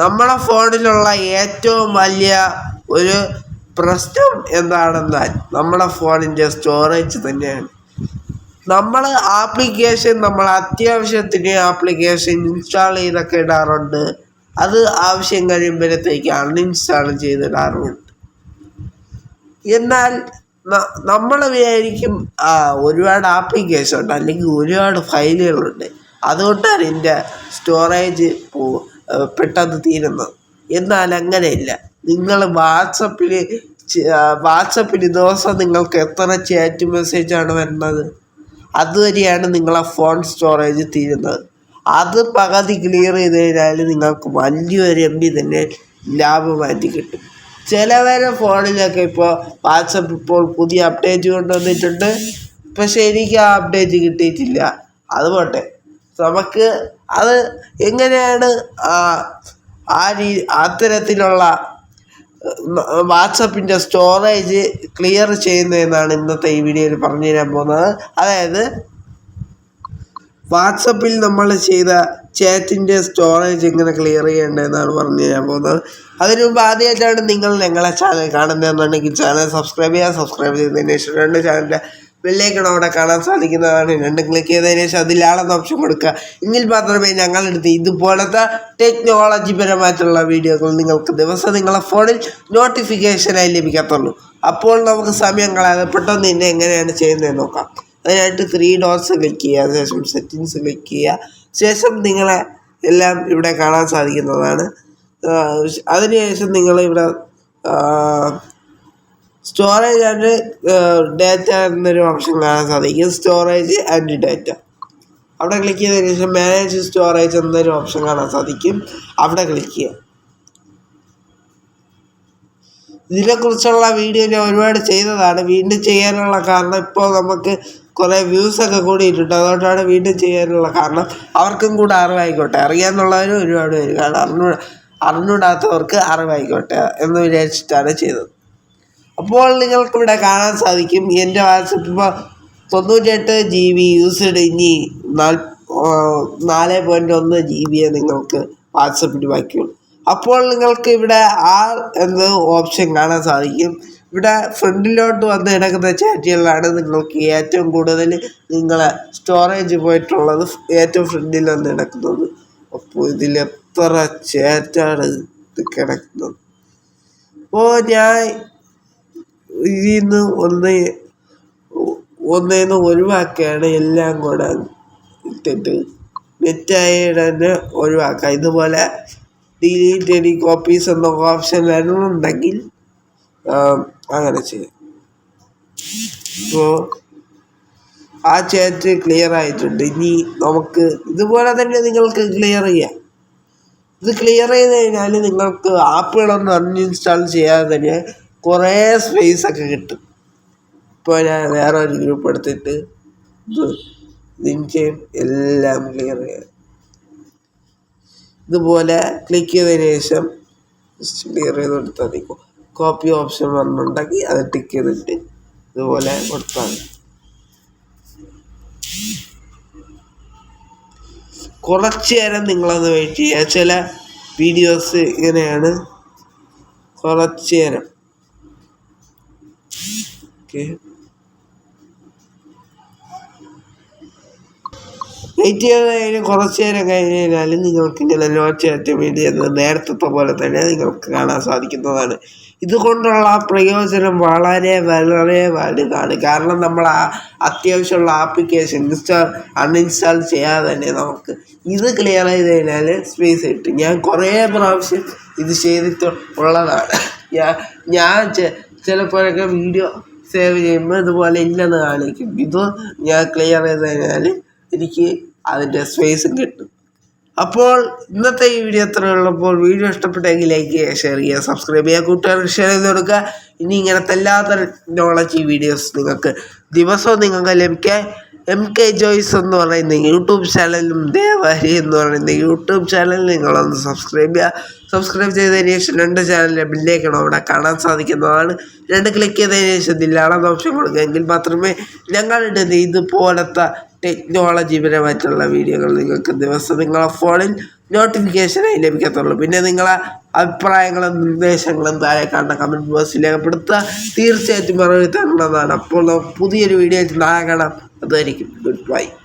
നമ്മുടെ ഫോണിലുള്ള ഏറ്റവും വലിയ ഒരു പ്രശ്നം എന്താണെന്നാൽ നമ്മളെ ഫോണിന്റെ സ്റ്റോറേജ് തന്നെയാണ്. നമ്മൾ ആപ്ലിക്കേഷൻ നമ്മൾ അത്യാവശ്യത്തിന് ആപ്ലിക്കേഷൻ ഇൻസ്റ്റാൾ ചെയ്തൊക്കെ ഇടാറുണ്ട്. അത് ആവശ്യം കഴിയുമ്പോഴത്തേക്ക് അൺഇൻസ്റ്റാൾ ചെയ്തിടാറുമുണ്ട്. എന്നാൽ നമ്മൾ വിചാരിക്കും ഒരുപാട് ആപ്ലിക്കേഷൻ ഉണ്ട് അല്ലെങ്കിൽ ഒരുപാട് ഫയലുകളുണ്ട് അതുകൊണ്ടാണ് എന്റെ സ്റ്റോറേജ് പെട്ടെന്ന് തീരുന്നത് എന്നാൽ അങ്ങനെയല്ല നിങ്ങൾ വാട്സപ്പിൽ വാട്സപ്പിൽ ദിവസം നിങ്ങൾക്ക് എത്ര ചാറ്റ് മെസ്സേജാണ് വരുന്നത്? അതുവരെയാണ് നിങ്ങളെ ഫോൺ സ്റ്റോറേജ് തീരുന്നത്. അത് പകുതി ക്ലിയർ ചെയ്ത് കഴിഞ്ഞാൽ നിങ്ങൾക്ക് വലിയൊരു എം ബി തന്നെ ലാഭമായിട്ട് കിട്ടും. ചിലവരെ ഫോണിലൊക്കെ ഇപ്പോൾ വാട്സപ്പ് ഇപ്പോൾ പുതിയ അപ്ഡേറ്റ് കൊണ്ടുവന്നിട്ടുണ്ട്. പക്ഷേ എനിക്ക് ആ അപ്ഡേറ്റ് കിട്ടിയിട്ടില്ല. അത് പോട്ടെ. നമുക്ക് അത് എങ്ങനെയാണ് ആ രീ അത്തരത്തിലുള്ള വാട്സപ്പിന്റെ സ്റ്റോറേജ് ക്ലിയർ ചെയ്യുന്നതെന്നാണ് ഇന്നത്തെ ഈ വീഡിയോയിൽ പറഞ്ഞു തരാൻ പോകുന്നത്. അതായത് വാട്സപ്പിൽ നമ്മൾ ചെയ്ത ചാറ്റിന്റെ സ്റ്റോറേജ് എങ്ങനെ ക്ലിയർ ചെയ്യേണ്ടതെന്നാണ് പറഞ്ഞു തരാൻ പോകുന്നത്. അതിനു മുമ്പ് ആദ്യമായിട്ടാണ് നിങ്ങൾ ഞങ്ങളെ ചാനൽ കാണുന്നതെന്നുണ്ടെങ്കിൽ ചാനൽ സബ്സ്ക്രൈബ് ചെയ്യുക. സബ്സ്ക്രൈബ് ചെയ്യുന്നതിന് ശേഷം രണ്ട് ചാനലിന്റെ ബെല്ലേക്കണം അവിടെ കാണാൻ സാധിക്കുന്നതാണ്. രണ്ടും ക്ലിക്ക് ചെയ്തതിന് ശേഷം അതിലാണെന്ന് ഓപ്ഷൻ കൊടുക്കുക. എങ്കിൽ മാത്രമേ ഞങ്ങളെടുത്ത് ഇതുപോലത്തെ ടെക്നോളജി പരമായിട്ടുള്ള വീഡിയോകൾ നിങ്ങൾക്ക് ദിവസം നിങ്ങളെ ഫോണിൽ നോട്ടിഫിക്കേഷനായി ലഭിക്കത്തുള്ളൂ. അപ്പോൾ നമുക്ക് സമയം കളയാതെ പെട്ടെന്ന് തന്നെ എങ്ങനെയാണ് ചെയ്യുന്നത് നോക്കാം. അതിനായിട്ട് ത്രീ ഡോട്ട്സ് ക്ലിക്ക് ചെയ്യുക. ശേഷം സെറ്റിങ്സ് ക്ലിക്ക് ചെയ്യുക. ശേഷം നിങ്ങളെ എല്ലാം ഇവിടെ കാണാൻ സാധിക്കുന്നതാണ്. അതിനുശേഷം നിങ്ങൾ ഇവിടെ സ്റ്റോറേജ് ആൻഡ് ഡാറ്റ എന്നൊരു ഓപ്ഷൻ കാണാൻ സാധിക്കും. Storage and data. അവിടെ ക്ലിക്ക് ചെയ്തതിന് ശേഷം മാനേജ് സ്റ്റോറേജ് എന്നൊരു ഓപ്ഷൻ കാണാൻ സാധിക്കും. അവിടെ ക്ലിക്ക് ചെയ്യുക. ഇതിനെക്കുറിച്ചുള്ള വീഡിയോ ഞാൻ ഒരുപാട് ചെയ്തതാണ്. വീണ്ടും ചെയ്യാനുള്ള കാരണം ഇപ്പോൾ നമുക്ക് കുറേ വ്യൂസൊക്കെ കൂടിയിട്ടുണ്ട്. അതുകൊണ്ടാണ് വീണ്ടും ചെയ്യാനുള്ള കാരണം. അവർക്കും കൂടെ അറിവായിക്കോട്ടെ. അറിയാമെന്നുള്ളവരും ഒരുപാട് പേര് കാരണം അറിഞ്ഞു അറിഞ്ഞൂടാത്തവർക്ക് അറിവായിക്കോട്ടെ എന്ന് വിചാരിച്ചിട്ടാണ് ചെയ്തത്. അപ്പോൾ നിങ്ങൾക്കിവിടെ കാണാൻ സാധിക്കും. എന്റെ വാട്സപ്പ് ഇപ്പോൾ തൊണ്ണൂറ്റെട്ട് ജി ബി യൂസ്ഡ് ഇനി നാല് പോയിന്റ് ഒന്ന് ജി ബിയെ നിങ്ങൾക്ക് വാട്സപ്പിൽ ബാക്കിയുള്ളൂ അപ്പോൾ നിങ്ങൾക്ക് ഇവിടെ ആ എന്ന ഓപ്ഷൻ കാണാൻ സാധിക്കും. ഇവിടെ ഫ്രണ്ടിലോട്ട് വന്ന് കിടക്കുന്ന ചാറ്റുകളിലാണ് നിങ്ങൾക്ക് ഏറ്റവും കൂടുതൽ നിങ്ങളെ സ്റ്റോറേജ് പോയിട്ടുള്ളത്. ഏറ്റവും ഫ്രണ്ടിൽ വന്ന് കിടക്കുന്നത്. അപ്പോൾ ഇതിൽ എത്ര ചാറ്റാണ് ഇത് കിടക്കുന്നത്? അപ്പോൾ ഞാൻ ഇതിൽ നിന്ന് ഒന്ന് ഒന്നിൽ നിന്ന് ഒഴിവാക്കുകയാണ് എല്ലാം കൂടെ ഇട്ടിട്ട്. തന്നെ ഒഴിവാക്കുക ഇതുപോലെ ഡിലീറ്റ് എനി കോപ്പീസ് എന്ന ഓപ്ഷൻ വരണമെന്നുണ്ടെങ്കിൽ അങ്ങനെ ചെയ്യാം. ഇപ്പോൾ ആ ചാറ്റ് ക്ലിയർ ആയിട്ടുണ്ട്. ഇനി നമുക്ക് ഇതുപോലെ തന്നെ നിങ്ങൾക്ക് ക്ലിയർ ചെയ്യാം. ഇത് ക്ലിയർ ചെയ്ത് കഴിഞ്ഞാൽ നിങ്ങൾക്ക് ആപ്പുകളൊന്നും അൺഇൻസ്റ്റാൾ ചെയ്യാതെ തന്നെ കുറേ സ്പേസ് ഒക്കെ കിട്ടും. ഇപ്പോൾ ഞാൻ വേറെ ഒരു ഗ്രൂപ്പ് എടുത്തിട്ട് നിഞ്ചയും എല്ലാം ക്ലിയർ ചെയ്യാം. ഇതുപോലെ ക്ലിക്ക് ചെയ്തതിന് ശേഷം ക്ലിയർ ചെയ്ത് കൊടുത്താൽ മതി. കോപ്പി ഓപ്ഷൻ വന്നിട്ടുണ്ടെങ്കിൽ അത് ടിക്ക് ചെയ്തിട്ട് ഇതുപോലെ കൊടുത്താൽ മതി. കുറച്ച് നേരം നിങ്ങളത് വെയിറ്റ് ചെയ്യുക. ചില വീഡിയോസ് ഇങ്ങനെയാണ്. കുറച്ച് നേരം. വെയിറ്റ് ചെയ്ത് കഴിഞ്ഞ് കുറച്ച് നേരം കഴിഞ്ഞ് കഴിഞ്ഞാൽ നിങ്ങൾക്ക് ഇങ്ങനെ വേണ്ടി നേരത്തെ പോലെ തന്നെ നിങ്ങൾക്ക് കാണാൻ സാധിക്കുന്നതാണ്. ഇതുകൊണ്ടുള്ള പ്രയോജനം വളരെ വളരെ വലുതാണ്. കാരണം നമ്മൾ ആ അത്യാവശ്യമുള്ള ആപ്ലിക്കേഷൻ ഇൻസ്റ്റാൾ അൺഇൻസ്റ്റാൾ ചെയ്യാതെ തന്നെ നമുക്ക് ഇത് ക്ലിയർ ചെയ്ത് കഴിഞ്ഞാൽ സ്പേസ് കിട്ടും. ഞാൻ കുറേ പ്രാവശ്യം ഇത് ചെയ്തിട്ട് ഉള്ളതാണ്. ഞാൻ ഞാൻ ചിലപ്പോഴൊക്കെ വീഡിയോ സേവ് ചെയ്യുമ്പോൾ ഇതുപോലെ ഇല്ലെന്ന് കാണിക്കും. ഇത് ഞാൻ ക്ലിയർ ചെയ്ത് കഴിഞ്ഞാൽ എനിക്ക് അതിന്റെ സ്പേസും കിട്ടും. അപ്പോൾ ഇന്നത്തെ ഈ വീഡിയോ അത്ര ഉള്ളപ്പോൾ വീഡിയോ ഇഷ്ടപ്പെട്ടെങ്കിൽ ലൈക്ക് ചെയ്യുക ഷെയർ ചെയ്യുക സബ്സ്ക്രൈബ് ചെയ്യുക കൂട്ടുകാർക്ക് ഷെയർ ചെയ്ത് കൊടുക്കുക. ഇനി ഇങ്ങനത്തെ എല്ലാത്തരം നോളജ് വീഡിയോസ് നിങ്ങൾക്ക് ദിവസവും നിങ്ങൾക്ക് ലഭിക്കാൻ എം കെ ജോയ്സ് എന്ന് പറയുന്ന യൂട്യൂബ് ചാനലും ദേവാരി എന്ന് പറയുന്ന യൂട്യൂബ് ചാനൽ നിങ്ങളൊന്ന് സബ്സ്ക്രൈബ് ചെയ്യുക സബ്സ്ക്രൈബ് ചെയ്തതിന് ശേഷം രണ്ട് ചാനലിലെ ബില്ലേക്കണം അവിടെ കാണാൻ സാധിക്കുന്നതാണ്. രണ്ട് ക്ലിക്ക് ചെയ്തതിന് ശേഷം ഇതിലാണെന്ന് ഓപ്ഷൻ കൊടുക്കുക. എങ്കിൽ മാത്രമേ ഞങ്ങളുടെ ഇതുപോലത്തെ ടെക്നോളജി പരമായിട്ടുള്ള വീഡിയോകൾ നിങ്ങൾക്ക് ദിവസം നിങ്ങളെ ഫോണിൽ നോട്ടിഫിക്കേഷനായി ലഭിക്കത്തുള്ളൂ. പിന്നെ നിങ്ങളെ അഭിപ്രായങ്ങളും നിർദ്ദേശങ്ങളും താഴെ കാണുന്ന കമന്റ് ബോക്സിൽ രേഖപ്പെടുത്തുക. തീർച്ചയായിട്ടും മറുപടി തരണമെന്നാണ് അപ്പോൾ പുതിയൊരു വീഡിയോ ആയിട്ട് നാളെ കാണാം. a very good wife.